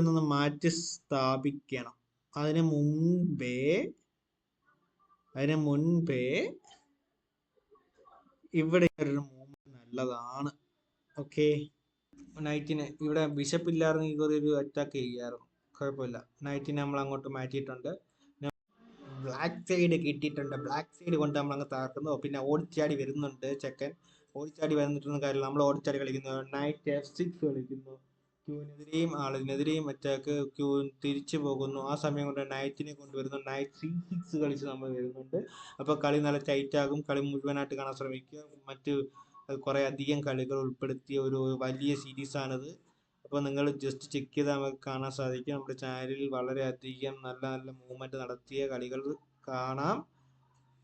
നിന്ന് മാറ്റി സ്ഥാപിക്കണം. അതിന് മുൻപേ അതിന് മുൻപേ ഇവിടെ ഒരു മൂവ്മെന്റ് നല്ലതാണ്. ഓക്കെ നൈറ്റിന് ഇവിടെ ബിഷപ്പ് ഇല്ലായിരുന്നെങ്കിൽ ഒരു അറ്റാക്ക് ചെയ്യാറും കുഴപ്പമില്ല. നൈറ്റിനെ നമ്മൾ അങ്ങോട്ട് മാറ്റിയിട്ടുണ്ട്. ബ്ലാക്ക് സൈഡ് കിട്ടിയിട്ടുണ്ട്. ബ്ലാക്ക് സൈഡ് കൊണ്ട് നമ്മൾ അങ്ങ് താക്കുന്നു പിന്നെ ഓടിച്ചാടി വരുന്നുണ്ട് ചെക്കൻ. ഓടിച്ചാടി വന്നിട്ടുള്ള കാര്യമില്ല. നമ്മൾ ഓടിച്ചാടി കളിക്കുന്നു. നൈറ്റ് എഫ് സിക്സ് കളിക്കുന്നു. ക്യൂവിനെതിരെയും ആളിനെതിരെയും അറ്റാക്ക് ക്യൂ തിരിച്ചു പോകുന്നു. ആ സമയം കൊണ്ട് നൈറ്റിനെ കൊണ്ടുവരുന്നു. നൈറ്റ് സി സിക്സ് കളിച്ച് നമ്മൾ വരുന്നുണ്ട്. അപ്പോൾ കളി നല്ല ടൈറ്റ് ആകും. കളി മുഴുവനായിട്ട് കാണാൻ ശ്രമിക്കുക. മറ്റ് കുറേ അധികം കളികൾ ഉൾപ്പെടുത്തിയ ഒരു വലിയ സീരീസാണിത് അപ്പോൾ നിങ്ങൾ ജസ്റ്റ് ചെക്ക് ചെയ്താൽ നമുക്ക് കാണാൻ സാധിക്കും. നമ്മുടെ ചാനലിൽ വളരെയധികം നല്ല നല്ല മൂവ്മെന്റ് നടത്തിയ കളികൾ കാണാം.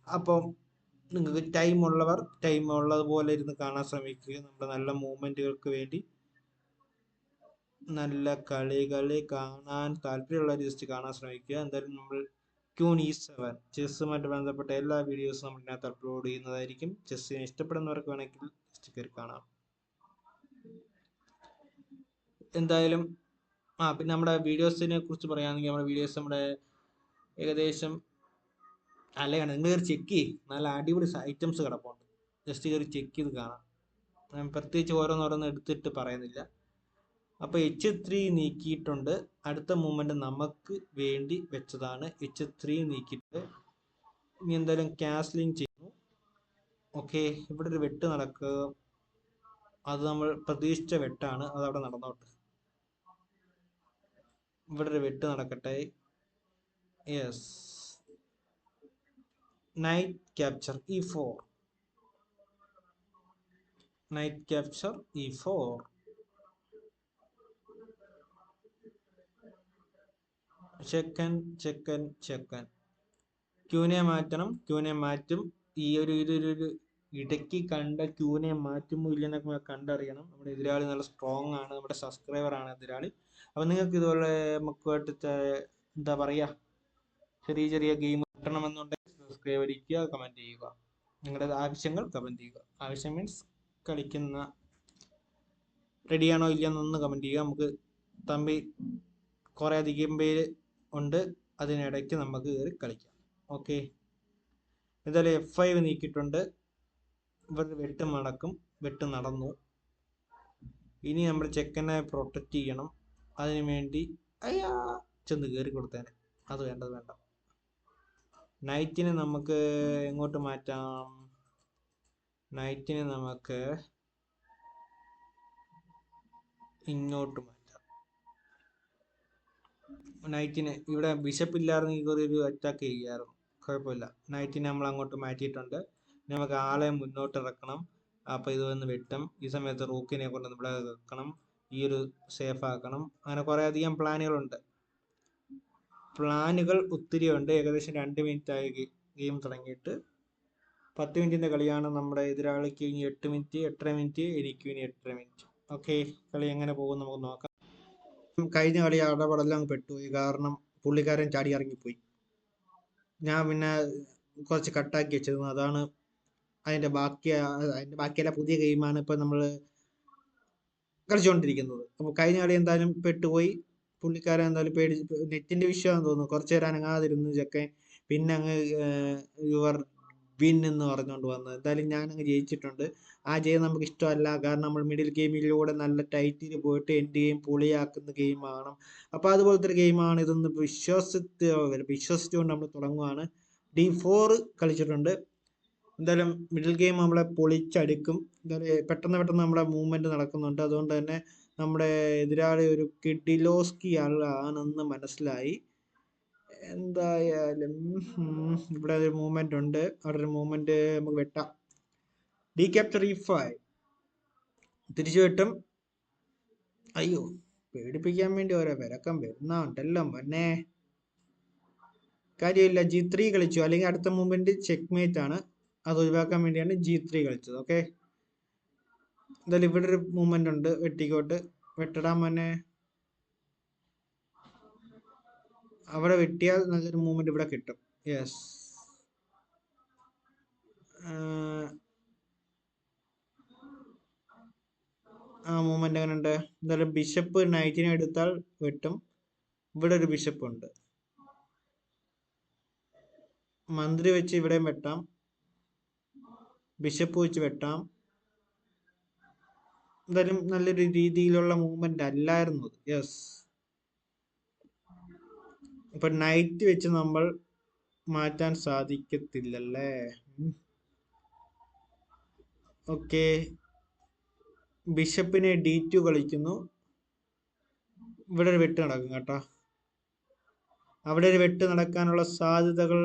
അപ്പം നിങ്ങൾക്ക് ടൈം ഉള്ളവർ ടൈം ഉള്ളതുപോലെ ഇരുന്ന് കാണാൻ ശ്രമിക്കുക. നമ്മുടെ നല്ല മൂവ്മെന്റുകൾക്ക് വേണ്ടി നല്ല കളികൾ കാണാൻ താല്പര്യമുള്ളവർ ജസ്റ്റ് കാണാൻ ശ്രമിക്കുക. എന്തായാലും നമ്മൾ ക്യൂൺ ഈ സെവൻ ചെസ്സുമായിട്ട് ബന്ധപ്പെട്ട എല്ലാ വീഡിയോസും നമ്മൾ ഇതിനകത്ത് അപ്ലോഡ് ചെയ്യുന്നതായിരിക്കും. ചെസ്സിനെ ഇഷ്ടപ്പെടുന്നവർക്ക് വേണമെങ്കിൽ ജസ്റ്റ് കയറി കാണാം. എന്തായാലും ആ പിന്നെ നമ്മുടെ വീഡിയോസിനെ കുറിച്ച് പറയുകയാണെങ്കിൽ നമ്മുടെ വീഡിയോസ് നമ്മുടെ ഏകദേശം അല്ലയാണ് നിങ്ങൾ കയറി ചെക്ക് ചെയ്യും. നല്ല അടിപൊളി ഐറ്റംസ് കിടപ്പുണ്ട്. ജസ്റ്റ് കയറി ചെക്ക് ചെയ്ത് കാണാം. ഞാൻ പ്രത്യേകിച്ച് ഓരോന്നോരോന്ന് എടുത്തിട്ട് പറയുന്നില്ല. അപ്പോൾ എച്ച് ത്രീ നീക്കിയിട്ടുണ്ട്. അടുത്ത മൂവ്മെന്റ് നമുക്ക് വേണ്ടി വെച്ചതാണ് എച്ച് ത്രീ നീക്കിയിട്ട്. ഇനി എന്തായാലും ക്യാസ്ലിങ് ചെയ്യുന്നു. ഓക്കെ ഇവിടെ ഒരു വെട്ട് നടക്കുക അത് നമ്മൾ പ്രതീക്ഷിച്ച വെട്ടാണ്. അത് അവിടെ നടന്നോട്ടെ. ഇവിടെ ഒരു വെട്ട് നടക്കട്ടെ. Yes knight capture E four knight capture E four ചെക്കൻ ചെക്കൻ ചെക്കൻ. ക്യൂനെ മാറ്റണം ക്യൂനെ മാറ്റും. ഈ ഒരു ഒരു ഇടയ്ക്ക് കണ്ട ക്യൂനെ മാറ്റുമോ ഇല്ലെന്നൊക്കെ കണ്ടറിയണം. നമ്മുടെ എതിരാളി നല്ല സ്ട്രോങ് ആണ് നമ്മുടെ സബ്സ്ക്രൈബർ ആണ് എതിരാളി. അപ്പം നിങ്ങൾക്ക് ഇതുപോലെ നമുക്കായിട്ട് എന്താ പറയുക ചെറിയ ചെറിയ ഗെയിം കിട്ടണമെന്നുണ്ടെങ്കിൽ സബ്സ്ക്രൈബ് അടിക്കുക കമന്റ് ചെയ്യുക. നിങ്ങളുടെ ആവശ്യങ്ങൾ കമന്റ് ചെയ്യുക. ആവശ്യം മീൻസ് കളിക്കുന്ന റെഡിയാണോ ഇല്ലയെന്നൊന്ന് കമന്റ് ചെയ്യുക. നമുക്ക് തമ്പി കുറേ അധികം പേര് ഉണ്ട്. അതിനിടയ്ക്ക് നമുക്ക് കയറി കളിക്കാം. ഓക്കെ? ഇതുപോലെ എഫ് ഫൈവ് നീക്കിയിട്ടുണ്ട്. ഇവർ വെട്ട് മടക്കും. വെട്ട് നടന്നു. ഇനി നമ്മൾ ചെക്കനെ പ്രൊട്ടക്റ്റ് ചെയ്യണം. അതിനു വേണ്ടി അയ്യാ ചെന്ന് കയറി കൊടുത്തേനെ. അത് വേണ്ടത് വേണ്ട. നൈറ്റിനെ നമുക്ക് എങ്ങോട്ട് മാറ്റാം? നൈറ്റിനെ നമുക്ക് ഇങ്ങോട്ട് മാറ്റാം. നൈറ്റിനെ ഇവിടെ ബിഷപ്പ് ഇല്ലായിരുന്നെങ്കിൽ ഒരു അറ്റാക്ക് ചെയ്യാറുണ്ട് കുഴപ്പമില്ല. നൈറ്റിനെ നമ്മൾ അങ്ങോട്ട് മാറ്റിയിട്ടുണ്ട്. നമുക്ക് ആളെ മുന്നോട്ട് ഇറക്കണം. അപ്പോൾ ഇത് വന്ന് വെട്ടും. ഈ സമയത്ത് റൂക്കിനെ കൊണ്ട് ഇവിടെ വെക്കണം. ഈ ഒരു സേഫ് ആക്കണം. അങ്ങനെ കുറേ അധികം പ്ലാനുകളുണ്ട് പ്ലാനുകൾ ഒത്തിരി ഉണ്ട്. ഏകദേശം രണ്ട് മിനിറ്റ് ആയി ഗെയിം തുടങ്ങിയിട്ട്. പത്ത് മിനിറ്റിന്റെ കളിയാണ് നമ്മുടെ എതിരാളിക്ക് ഇനി എട്ട് മിനിറ്റ് എട്ടര മിനിറ്റ് എനിക്ക് ഇനി എട്ടര മിനിറ്റ് ഓക്കെ കളി എങ്ങനെ പോകും നമുക്ക് നോക്കാം. കഴിഞ്ഞ കളി അടപടെല്ലാം പെട്ടുപോയി. കാരണം പുള്ളിക്കാരൻ ചാടി ഇറങ്ങിപ്പോയി. ഞാൻ പിന്നെ കുറച്ച് കട്ടാക്കി വെച്ചിരുന്നു. അതാണ് അതിന്റെ ബാക്കി അതിന്റെ ബാക്കിയല്ല പുതിയ ഗെയിമാണ് ഇപ്പം നമ്മൾ കളിച്ചുകൊണ്ടിരിക്കുന്നത്. അപ്പോൾ കഴിഞ്ഞ കളി എന്തായാലും പെട്ടുപോയി. പുള്ളിക്കാരൻ എന്തായാലും പേടി നെറ്റിന്റെ വിഷയമാണെന്ന് തോന്നുന്നു. കുറച്ച് നേരം അനങ്ങാതിരുന്നു. ചെക്കൻ പിന്നെ അങ്ങ് യുവർ വിൻ എന്ന് പറഞ്ഞുകൊണ്ട് വന്നത്. എന്തായാലും ഞാൻ അങ്ങ് ജയിച്ചിട്ടുണ്ട്. ആ ജയം നമുക്ക് ഇഷ്ടമല്ല. കാരണം നമ്മൾ മിഡിൽ ഗെയിമിലൂടെ നല്ല ടൈറ്റിൽ പോയിട്ട് എൻഡ് ഗെയിം പൊളിയാക്കുന്ന ഗെയിമാണ് അപ്പോൾ അതുപോലത്തെ ഒരു ഗെയിമാണ് ഇതൊന്ന് വിശ്വസിച്ച് വിശ്വസിച്ചുകൊണ്ട് നമ്മൾ തുടങ്ങുവാണ്. ഡി ഫോർ കളിച്ചിട്ടുണ്ട്. എന്തായാലും മിഡിൽ ഗെയിം നമ്മളെ പൊളിച്ചടുക്കും. എന്തായാലും പെട്ടെന്ന് പെട്ടെന്ന് നമ്മുടെ മൂവ്മെന്റ് നടക്കുന്നുണ്ട്. അതുകൊണ്ട് തന്നെ നമ്മുടെ എതിരാളി ഒരു കിഡിലോസ്കി ആളാണെന്ന് മനസ്സിലായി. എന്തായാലും ഇവിടെ ഒരു മൂവ്മെന്റ് ഉണ്ട്. അവിടെ ഒരു മൂവ്മെന്റ് നമുക്ക് വെട്ടാം. ഡി ക്യാപ്ചർ ഇ ഫൈവ് തിരിച്ചു വെട്ടും. അയ്യോ പേടിപ്പിക്കാൻ വേണ്ടി ഓരോ വിലക്കം വരുന്നുണ്ടല്ലോ മൊന്നെ കാര്യമില്ല ജി ത്രീ കളിച്ചു. അല്ലെങ്കിൽ അടുത്ത മൂവ്മെന്റ് ചെക്ക് മേറ്റ് ആണ്. അത് ഒഴിവാക്കാൻ വേണ്ടിയാണ് ജി ത്രീ കളിച്ചത് ഓക്കെ എന്തായാലും ഇവിടെ ഒരു മൂവ്മെന്റ് ഉണ്ട്. വെട്ടിക്കോട്ട്. വെട്ടിടാൻ മോനെ. അവിടെ വെട്ടിയാൽ നല്ലൊരു മൂവ്മെന്റ് ഇവിടെ കിട്ടും. യെസ് ആ മൂവ്മെന്റ് എങ്ങനെ ഉണ്ട് എന്തായാലും ബിഷപ്പ് നൈറ്റിനെ എടുത്താൽ വെട്ടും. ഇവിടെ ഒരു ബിഷപ്പ് ഉണ്ട്. മന്ത്രി വെച്ച് ഇവിടെയും വെട്ടാം. ബിഷപ്പ് വെച്ച് വെട്ടാം. എന്തായാലും നല്ലൊരു രീതിയിലുള്ള മൂവ്മെന്റ് അല്ലായിരുന്നു. യെസ് ഇപ്പൊ നൈറ്റ് വെച്ച് നമ്മൾ മാറ്റാൻ സാധിക്കത്തില്ലല്ലേ? ഓക്കെ ബിഷപ്പിനെ ഡി ടു കളിക്കുന്നു. ഇവിടെ ഒരു വെട്ട് നടക്കും കേട്ടോ. അവിടെ ഒരു വെട്ട് നടക്കാനുള്ള സാധ്യതകൾ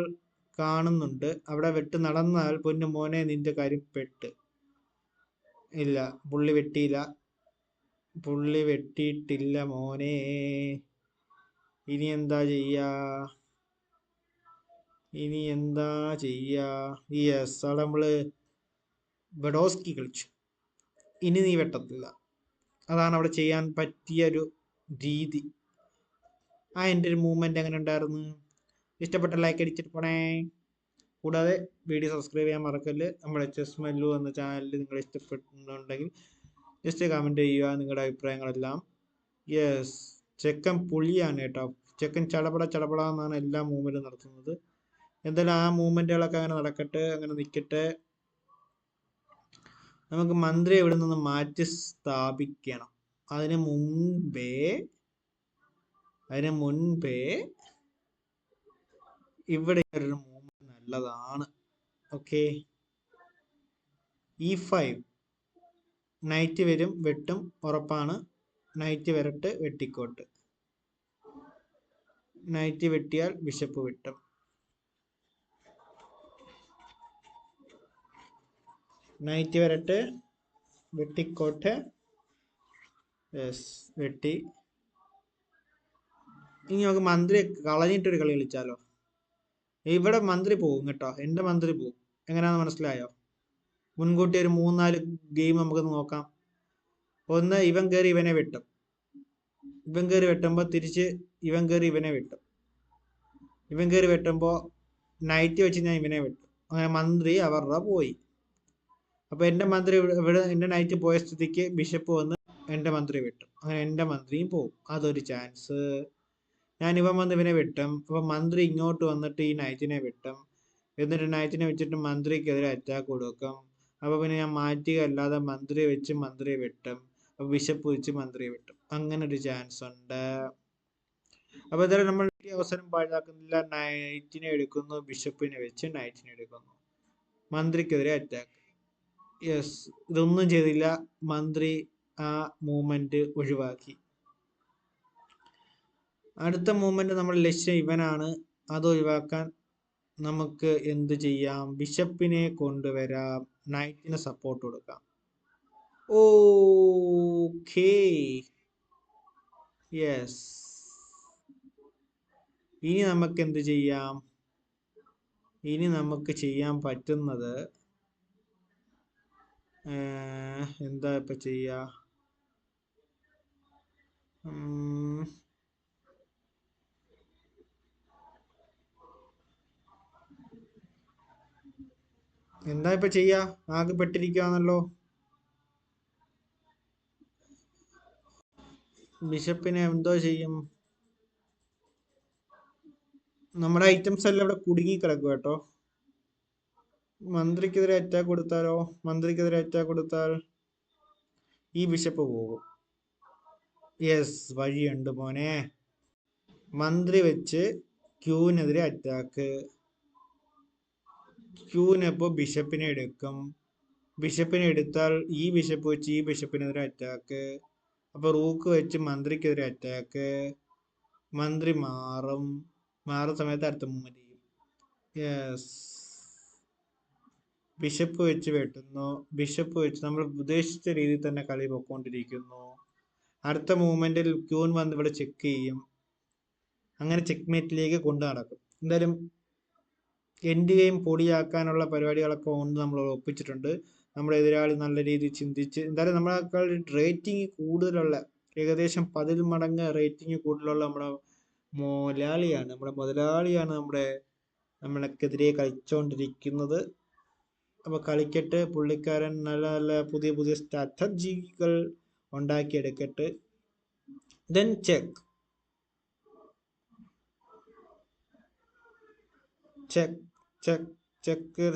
കാണുന്നുണ്ട്. അവിടെ വെട്ട് നടന്നാൽ പൊന്നു മോനെ നിന്റെ കാര്യം പെട്ട്. ഇല്ല പുള്ളി വെട്ടിയില്ല. പുള്ളി വെട്ടിയിട്ടില്ല മോനെ. ഇനി എന്താ ചെയ്യാ? ഇനി എന്താ ചെയ്യാ? യെസ് അവിടെ നമ്മൾ ബഡോസ്കി കളിച്ചു. ഇനി നീ വെട്ടത്തില്ല. അതാണ് അവിടെ ചെയ്യാൻ പറ്റിയ ഒരു രീതി. ആ എന്റെ ഒരു മൂവ്മെന്റ് എങ്ങനെ ഉണ്ടായിരുന്നു? ഇഷ്ടപ്പെട്ട ലൈക്ക് അടിച്ചിട്ട് പോണേ. കൂടാതെ വീഡിയോ സബ്സ്ക്രൈബ് ചെയ്യാൻ മറക്കല്ല്. നമ്മുടെ ചെസ് മല്ലു എന്ന ചാനലിൽ നിങ്ങൾ ഇഷ്ടപ്പെടുന്നുണ്ടെങ്കിൽ ജസ്റ്റ് കമന്റ് ചെയ്യുക നിങ്ങളുടെ അഭിപ്രായങ്ങളെല്ലാം. യെസ് ചെക്കൻ പുളിയാണ് കേട്ടോ. ചെക്കൻ ചടപട ചടപട എന്നാണ് എല്ലാ മൂവ്മെന്റും നടത്തുന്നത്. എന്തായാലും ആ മൂവ്മെന്റുകളൊക്കെ അങ്ങനെ നടക്കട്ടെ അങ്ങനെ നിൽക്കട്ടെ നമുക്ക് മന്ത്രി ഇവിടെ നിന്ന് മാറ്റി സ്ഥാപിക്കണം. അതിന് മുൻപേ അതിന് മുൻപേ ഇവിടെ ഒരു മൂവ്മെന്റ് നല്ലതാണ്. ഓക്കെ ഇ ഫൈവ് നൈറ്റ് വരും വെട്ടും ഉറപ്പാണ്. നൈറ്റ് വരട്ട് വെട്ടിക്കോട്ട്. നൈറ്റ് വെട്ടിയാൽ ബിഷപ്പ് വെട്ടും. നൈറ്റ് വരട്ടെ വെട്ടിക്കോട്ട് വെട്ടി. ഇനി നമുക്ക് മന്ത്രി കളഞ്ഞിട്ടൊരു കളി കളിച്ചാലോ? ഇവിടെ മന്ത്രി പോകും കേട്ടോ. എന്റെ മന്ത്രി പോകും. എങ്ങനെയാണെന്ന് മനസ്സിലായോ? മുൻകൂട്ടി ഒരു മൂന്നാൽ ഗെയിം നമുക്ക് നോക്കാം. ഒന്ന് ഇവൻ കയറി ഇവനെ വെട്ടും. ഇവൻ കയറി വെട്ടുമ്പോൾ തിരിച്ച് ഇവൻ കയറി ഇവനെ വെട്ടും. ഇവൻ കയറി വെട്ടുമ്പോൾ നൈറ്റ് വെച്ച് ഞാൻ ഇവനെ വെട്ടും. അങ്ങനെ മന്ത്രി അവരുടെ പോയി. അപ്പോൾ എന്റെ മന്ത്രി ഇവിടെ എന്റെ നൈറ്റ് പോയ സ്ഥിതിക്ക് ബിഷപ്പ് വന്ന് എന്റെ മന്ത്രി വെട്ടും. അങ്ങനെ എന്റെ മന്ത്രിയും പോകും അതൊരു ചാൻസ് ഞാൻ ഇവൻ വന്ന് ഇവനെ വെട്ടും. അപ്പൊ മന്ത്രി ഇങ്ങോട്ട് വന്നിട്ട് ഈ നൈറ്റിനെ വെട്ടും. എന്നിട്ട് നൈറ്റിനെ വെച്ചിട്ട് മന്ത്രിക്കെതിരെ അറ്റാക്ക് കൊടുക്കും. അപ്പോൾ പിന്നെ ഞാൻ മാറ്റുക അല്ലാതെ മന്ത്രി വെച്ച് മന്ത്രിയെ വെട്ടും. അപ്പോൾ ബിഷപ്പ് വെച്ച് മന്ത്രിയെ വെട്ടും. അങ്ങനെ ഒരു ചാൻസ് ഉണ്ട്. അപ്പൊ ഇതുവരെ നമ്മൾ ഈ അവസരം പാഴാക്കുന്നില്ല. നൈറ്റിനെ എടുക്കുന്നു ബിഷപ്പിനെ വെച്ച് നൈറ്റിനെ എടുക്കുന്നു. മന്ത്രിക്കെതിരെ അറ്റാക്ക് യെസ് ഇതൊന്നും ചെയ്തില്ല. മന്ത്രി ആ മൂവ്മെന്റ് ഒഴിവാക്കി. അടുത്ത മൂവ്മെന്റ് നമ്മൾ ലക്ഷ്യം ഇവനാണ്. അത് ഒഴിവാക്കാൻ നമുക്ക് എന്ത് ചെയ്യാം? ബിഷപ്പിനെ കൊണ്ടുവരാം. നൈറ്റിന് സപ്പോർട്ട് കൊടുക്കാം. ഓക്കേ യെസ് ഇനി നമുക്ക് എന്ത് ചെയ്യാം? ഇനി നമുക്ക് ചെയ്യാൻ പറ്റുന്നത് എന്താ ഇപ്പൊ ചെയ്യാ? എന്താ ഇപ്പൊ ചെയ്യാ? ആകെ പെട്ടിരിക്കുകയാണല്ലോ ബിഷപ്പിനെ എന്തോ ചെയ്യും. നമ്മുടെ ഐറ്റംസ് എല്ലാം ഇവിടെ കുടുങ്ങി കിടക്കും കേട്ടോ. മന്ത്രിക്കെതിരെ അറ്റാക്ക് കൊടുത്താലോ? മന്ത്രിക്കെതിരെ അറ്റാക്ക് കൊടുത്താൽ ഈ ബിഷപ്പ് പോകും. യെസ് വഴിയുണ്ട് മോനെ. മന്ത്രി വെച്ച് ക്യൂവിനെതിരെ അറ്റാക്ക് ക്യൂവിനപ്പോൾ ബിഷപ്പിനെ എടുക്കും? ബിഷപ്പിനെ എടുത്താൽ ഈ ബിഷപ്പ് വെച്ച് ഈ ബിഷപ്പിനെതിരെ അറ്റാക്ക് അപ്പോൾ റൂക്ക് വെച്ച് മന്ത്രിക്കെതിരെ അറ്റാക്ക് മന്ത്രി മാറും. മാറുന്ന സമയത്ത് അടുത്ത മൂവ്മെന്റ് ചെയ്യും. യെസ് ബിഷപ്പ് വെച്ച് വെട്ടുന്നു. ബിഷപ്പ് വെച്ച് നമ്മൾ ഉദ്ദേശിച്ച രീതിയിൽ തന്നെ കളി പോയിക്കൊണ്ടിരിക്കുന്നു അടുത്ത മൂവ്മെന്റിൽ ക്യൂൻ വന്ന് ഇവിടെ ചെക്ക് ചെയ്യും. അങ്ങനെ ചെക്ക് മേറ്റിലേക്ക് കൊണ്ടു നടക്കും. എന്തായാലും എൻഡ് ഗെയിം പൊടിയാക്കാനുള്ള പരിപാടികളൊക്കെ ഒന്ന് നമ്മൾ ഒപ്പിച്ചിട്ടുണ്ട്. നമ്മുടെ എതിരാളി നല്ല രീതിയിൽ ചിന്തിച്ച് എന്തായാലും നമ്മളെക്കാൾ റേറ്റിംഗ് കൂടുതലുള്ള ഏകദേശം പതിൽ മടങ്ങ് റേറ്റിംഗ് കൂടുതലുള്ള നമ്മുടെ മുതലാളിയാണ് നമ്മുടെ മുതലാളിയാണ് നമ്മുടെ നമ്മളെക്കെതിരെ കളിച്ചുകൊണ്ടിരിക്കുന്നത് അപ്പോൾ കളിക്കട്ടെ പുള്ളിക്കാരൻ നല്ല നല്ല പുതിയ പുതിയ സ്ട്രാറ്റജികൾ ഉണ്ടാക്കിയെടുക്കട്ടെ. Then check check check check